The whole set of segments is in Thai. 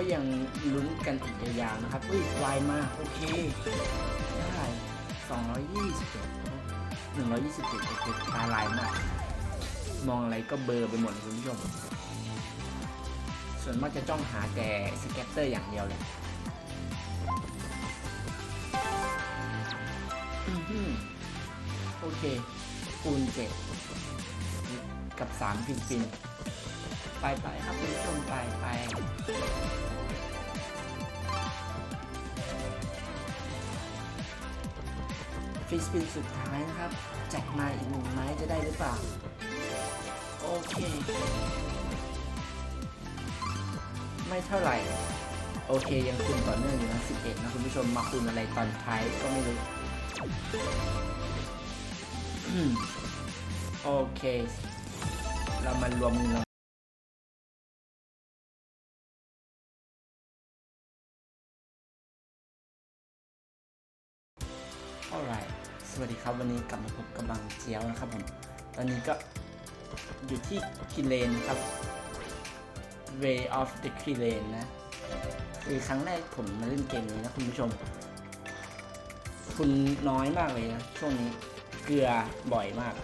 ก็ยังลุ้นกันอีกยาวๆนะครับอุ้ยไวมาโอเคได้227 127โอเคตาลายมาก มองอะไรก็เบอร์ไปหมดคุณผู้ชม ส่วนมากจะจ้องหาแต่สแกตเตอร์อย่างเดียวเลยอื้อหือโอเคคูณเจ็ดกับสามฟินฟิน ไปไปครับคุณผู้ชมไปไปฟิสปินสุดท้ายนะครับ จัดมาอีกหนึ่งไม้จะได้หรือเปล่า โอเค ไม่เท่าไหร่ โอเคยังคูณต่อเนื่องอยู่นะ11 นะคุณผู้ชมมาคูณอะไรตอนท้ายก็ไม่รู้ โอเค เรามารวมเงิน ครับวันนี้กลับมาพบกับบางเจียวนะครับผมตอนนี้ก็อยู่ที่คิเลนครับ Way of the k i l a n นะ คือครั้งแรกผมมาเล่นเกมนี้นะคุณผู้ชม คุณน้อยมากเลยนะ ช่วงนี้เกลือบ่อยมาก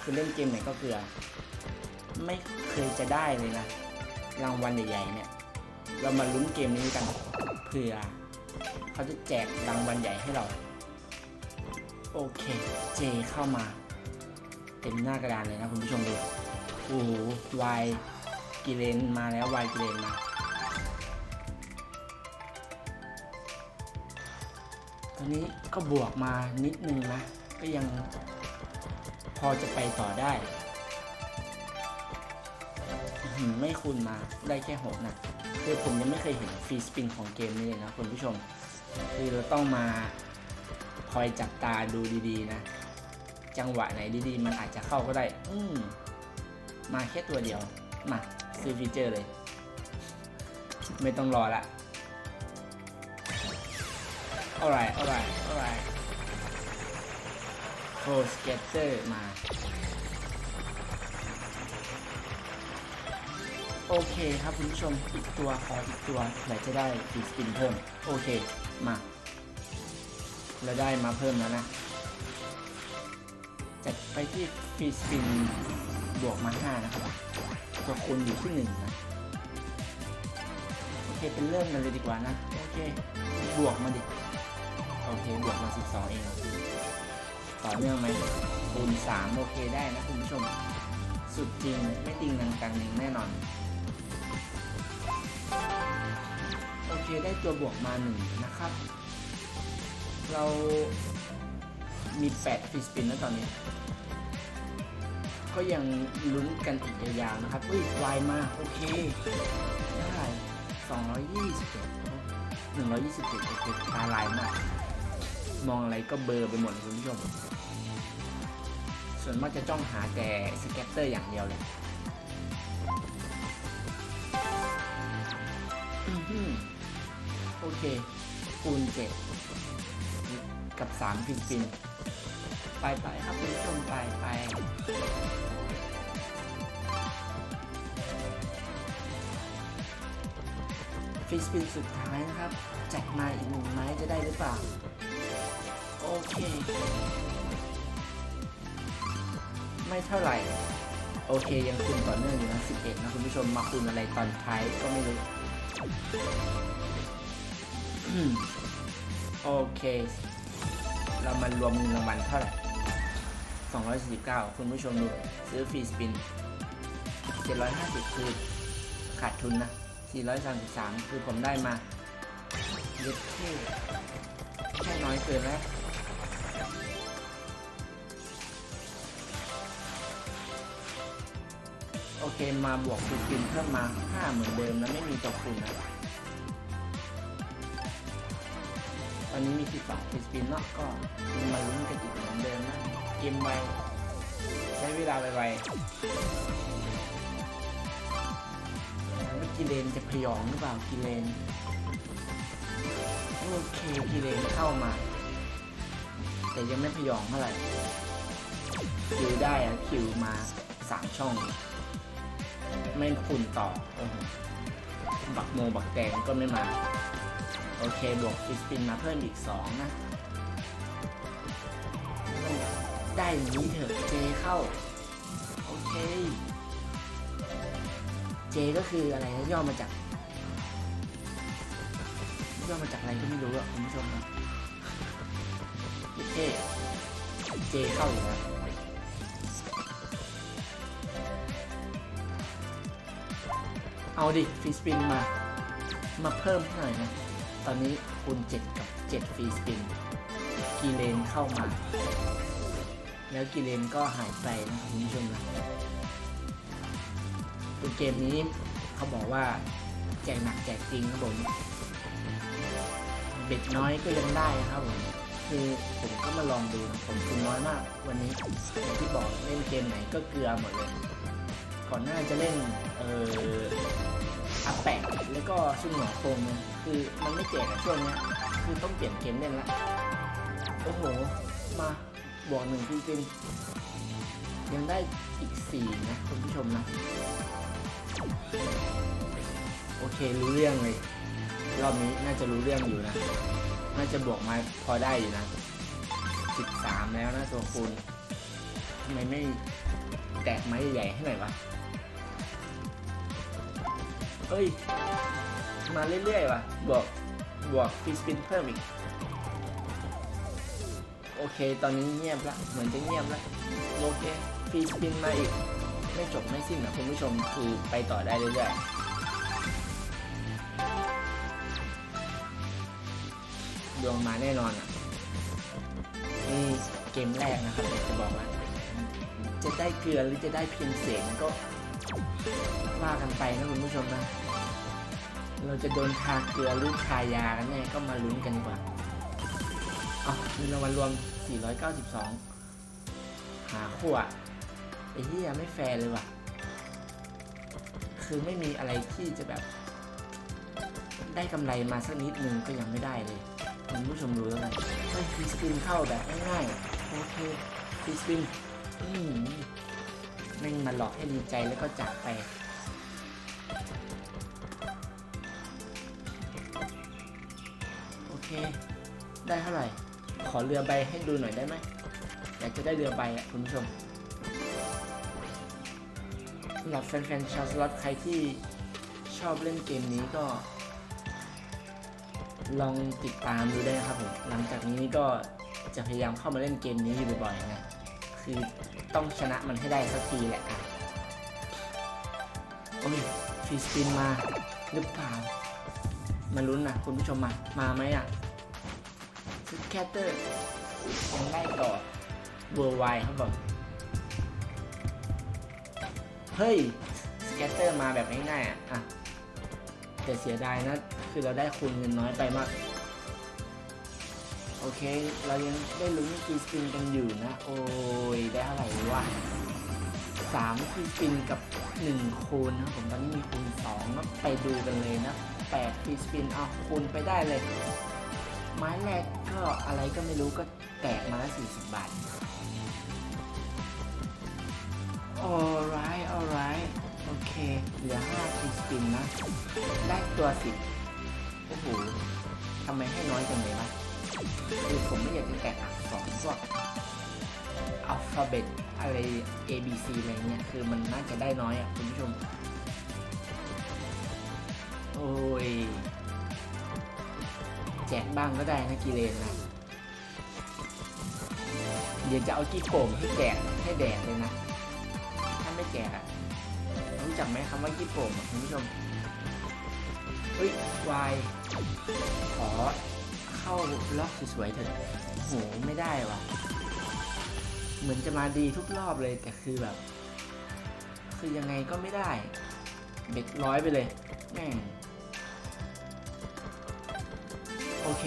คือเล่นเกมไหนก็เกลือ ไม่เคยจะได้เลยนะ รางวัลใหญ่ๆเนี่ย เรามาลุ้นเกมนี้กันเผื่อเขาจะแจกรางวัลใหญ่ให้เรา โอเค เจเข้ามา เต็มหน้ากระดานเลยนะคุณผู้ชมดูโอ้โหวายกิเลนมาแล้ววายกิเลนมาตอนนี้ก็บวกมานิดนึงนะ ก็ยังพอจะไปต่อได้ ไม่คูณมาได้แค่หกนะคือผมยังไม่เคยเห็นฟรีสปินของเกมนี้เลยนะคุณผู้ชม คือเราต้องมา คอยจับตาดูดีๆนะ จังหวะไหนดีๆ มันอาจจะเข้าก็ได้ อืมมาแค่ตัวเดียว มาซื้อฟีเจอร์เลย ไม่ต้องรอละ alright alright alright Pro Skater มา โอเคครับคุณผู้ชม อีกตัวขออีกตัวเผื่อจะได้ฟีสปินเพิ่ม โอเค มา เราได้มาเพิ่มแล้วนะ จัดไปที่ฟรีสปินบวกมา5นะครับตัวคูณอยู่ที่1นะโอเคเป็นเริ่มกันเลยดีกว่านะ โอเค บวกมาดิ โอเค บวกมา 12 เอง ต่อเนื่องไหมคูณ3โอเคได้นะคุณผู้ชม สุดจริง ไม่ติงนังกังนิงแน่นอน โอเค ได้ตัวบวกมา 1 นะครับ เรามี8ฟรีสปินแล้วตอนนี้ ก็ยังลุ้นกันอีกยาวๆนะครับอุ้ยไวมากโอเคได้227 127โอเคตาลายมาก มองอะไรก็เบอร์ไปหมดคุณผู้ชม ส่วนมากจะจ้องหาแต่สแกตเตอร์อย่างเดียวเลยโอเคคูณเจ็ด กับสามฟินฟินไปไปครับคุณผู้ชมไปไปฟิสปินสุดท้ายนะครับ จัดมาอีกหนึ่งไม้จะได้หรือเปล่า โอเค ไม่เท่าไหร่ โอเคยังคูณต่อเนื่องอยู่นะ11 นะคุณผู้ชมมาคูณอะไรตอนท้ายก็ไม่รู้ โอเค เรามารวมเงินรางวัลเท่าไหร่249 คุณผู้ชมดู ซื้อฟรีสปิน 750 คือขาดทุนนะ 433 คือผมได้มาเย็ดเท่แค่น้อยเกินแล้วโอเคมาบวกฟรีสปินเพิ่มมา 5 เหมือนเดิมนะไม่มีตัวคูณนะ อนนี้มีสิบสองฟรีสปินเนาะก็มาลุ้นกันอีกเหมือนเดิมนะเกมไวใช้เวลาไวๆว่ากิเลนจะพยองหรือเปล่ากิเลนโอเคกิเลนเข้ามา แต่ยังไม่พยองเท่าไหร่คิวได้อะคิวมาสามช่อง ไม่คุณต่ออบักโมบักแดงก็ไม่มา โอเค บวกฟิสปินมาเพิ่มอีก 2 นะ ได้อย่างนี้เถอะเจเข้า โอเค เจก็คืออะไรนะย่อมาจากย่อมาจากอะไรก็ไม่รู้อะคุณผู้ชมนะเจเจเข้าอยู่นะเอาดิฟิสปินมา มาเพิ่มให้หน่อยนะ ตอนนี้คูณ7กับ7ฟรีสปินกีเลนเข้ามา แล้วกีเลนก็หายไปนะคุณผู้ชมนะคือเกมนี้เขาบอกว่าแจกหนักแจกจริงครับผมเบ็ดน้อยก็ยังได้ครับผมคือผมก็มาลองดูนะผมทุนน้อยมาก วันนี้อย่างที่บอกเล่นเกมไหนก็เกลือหมดเลย ก่อนหน้าจะเล่นเออ ก็ซุ่มหนอโคงเนี่ยคือมันไม่แจกอะช่วงนี้คือต้องเปลี่ยนเกมเล่นละโอ้โห มาบวกหนึ่งจริงๆยังได้อีกสี่นะคุณผู้ชมนะ โอเครู้เรื่องเลย รอบนี้น่าจะรู้เรื่องอยู่นะ น่าจะบวกมาพอได้อยู่นะสิบสามแล้วนะตัวคูณทำไมไม่แตกไม้ใหญ่ให้หน่อยวะ เอ้ย มาเรื่อยๆว่ะ บวก บวกฟิสปินเพิ่มอีก โอเค ตอนนี้เงียบละ เหมือนจะเงียบละ โอเคฟีสปินมาอีก ไม่จบไม่สิ้นนะคุณผู้ชม คือไปต่อได้เรื่อยๆดวงมาแน่นอนอะนี่เกมแรกนะครับจะบอกว่า จะได้เกลือหรือจะได้เพียงเสียงก็ ว่ากันไปนะคุณผู้ชมนะ เราจะโดนทาเกลือหรือทายากันแน่ก็มาลุ้นกันดีกว่าอ๋อมีรางวัลรวม 492 หาขวดไอ้ที่ยังไม่แฟร์เลยว่ะ คือไม่มีอะไรที่จะแบบ ได้กำไรมาสักนิดนึงก็ยังไม่ได้เลยคุณผู้ชมดูแล้วกันเฮ้ยฟรีสปินเข้าแบบง่ายๆโอเคฟรีสปินอืม แม่งมาหลอกให้ดีใจแล้วก็จากไป โอเค ได้เท่าไหร่ ขอเรือใบให้ดูหน่อยได้ไหมอยากจะได้เรือใบอะคุณผู้ชมสำหรับแฟนๆชาวสล็อตใครที่ชอบเล่นเกมนี้ก็ ลองติดตามดูได้นะครับผม หลังจากนี้ก็จะพยายามเข้ามาเล่นเกมนี้อยู่บ่อยๆนะ คือต้องชนะมันให้ได้สักทีแหละอะโอ้ยฟีสปินมาหรือเปล่า มาลุ้นนะคุณผู้ชมมา มาไหมอะสแคตเตอร์ยังได้ต่อเวอร์ไวครับผมเฮ้ยสแคตเตอร์มาแบบง่ายๆอะอะ แต่เสียดายนะ คือเราได้คูณเงินน้อยไปมาก โอเค เรายังได้ลุ้นกีสปินกันอยู่นะ โอ้ย ได้เท่าไหร่วะสามคีสปินกับหนึ่งคูณนะผมตอนนี้มีคูณสองไปดูกันเลยนะแปดคีสปินเอาคูณไปได้เลย ไม้แรกก็อะไรก็ไม่รู้ก็แตกมาละ40บาท alright alright โอเค เหลือ5ทีสปินนะ ได้ตัวสิบโอ้โหทำไมให้น้อยจังเลยวะ คือผมไม่อยากจะแตกอักษรพวกอัลฟาเบตอะไร A B C อะไรเงี้ยคือมันน่าจะได้น้อยอะคุณผู้ชม โอ้ย แจกบ้างก็ได้นะกีเลนนะเดี๋ยวจะเอากี้โป่งให้แจกให้แดกเลยนะ ถ้าไม่แจกอะรู้จักไหมคำว่ากี้โป่งคุณผู้ชม เฮ้ยวายขอ เข้าล็อกสวยๆเถอะโหไม่ได้ว่ะ เหมือนจะมาดีทุกรอบเลยแต่คือแบบ คือยังไงก็ไม่ได้เบ็ดร้อยไปเลยแม่งโอเค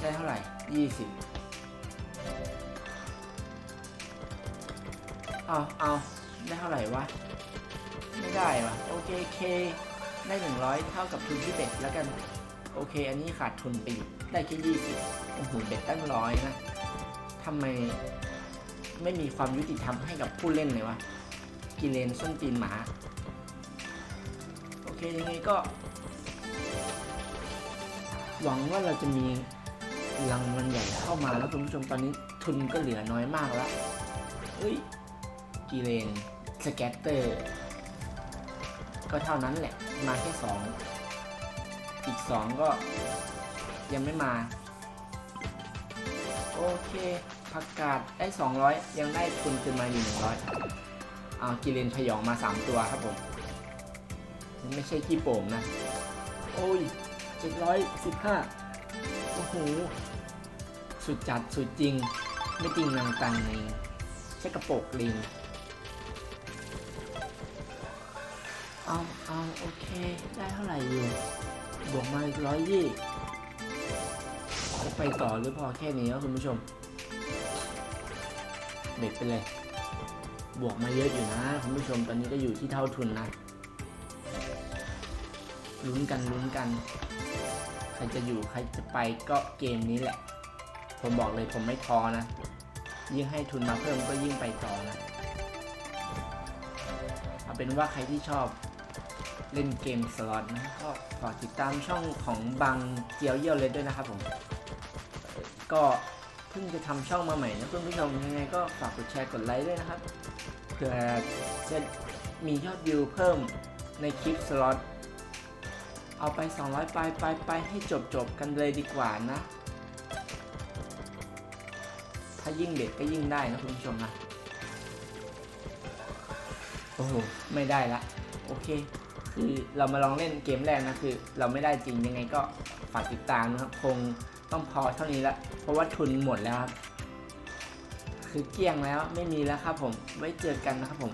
ได้เท่าไหร่ยี่สิบเอาเอาได้เท่าไหร่วะ ไม่ได้วะโอเคเคได้หนึ่งร้อยเท่ากับทุนที่เบ็ดแล้วกัน โอเค อันนี้ขาดทุนไปได้แค่ยี่สิบโอ้โหเบ็ดตั้งร้อยนะทำไมไม่มีความยุติธรรมให้กับผู้เล่นเลยวะ กิเลนส้นตีนหมา โอเคยังไงก็ หวังว่าเราจะมีรางวัลใหญ่เข้ามาแล้วคุณผู้ชมตอนนี้ทุนก็เหลือน้อยมากแล้วเฮ้ยกีเลนสแกตเตอร์ ก็เท่านั้นแหละ มาแค่สอง อีกสองก็ยังไม่มา โอเคผักกาดได้ 200 ยังได้ทุนขึ้นมาอยู่100 เอากิเลนพยองมา 3 ตัวครับผมนี่ไม่ใช่ขี้โป่งนะ โอ้ย 715 โอ้โห สุดจัดสุดจริง ไม่จริงนางตังในใช่กระโปกลิงเอาเอาโอเค ได้เท่าไหร่อยู่ บวกมาอีกร้อยยี่จะไปต่อหรือพอแค่นี้ครับคุณผู้ชม เบ็ดไปเลย บวกมาเยอะอยู่นะคุณผู้ชมตอนนี้ก็อยู่ที่เท่าทุนนะลุ้นกันลุ้นกัน ใครจะอยู่ใครจะไปก็เกมนี้แหละ ผมบอกเลยผมไม่ท้อนะ ยิ่งให้ทุนมาเพิ่มก็ยิ่งไปต่อนะ เอาเป็นว่าใครที่ชอบ เล่นเกมสล็อตนะก็ฝากติดตามช่องของบางเจียวเยี่ยวเลยด้วยนะครับผม ก็เพิ่งจะทำช่องมาใหม่นะเพื่อนผู้ชมยังไงก็ฝากกดแชร์กดไลค์ด้วยนะครับเพื่อจะมียอดวิวเพิ่มในคลิปสล็อตเอาไป 200 ไปไปไปให้จบจบกันเลยดีกว่านะ ถ้ายิ่งเด็ดก็ยิ่งได้นะคุณผู้ชมนะ โอ้โห ไม่ได้ละ โอเค คือเรามาลองเล่นเกมแรกนะคือ เราไม่ได้จริงยังไงก็ฝากติดตามนะครับ คงต้องพอเท่านี้ละเพราะว่าทุนหมดแล้วครับ คือเกลี้ยงแล้วไม่มีแล้วครับผมไว้เจอกันนะครับผม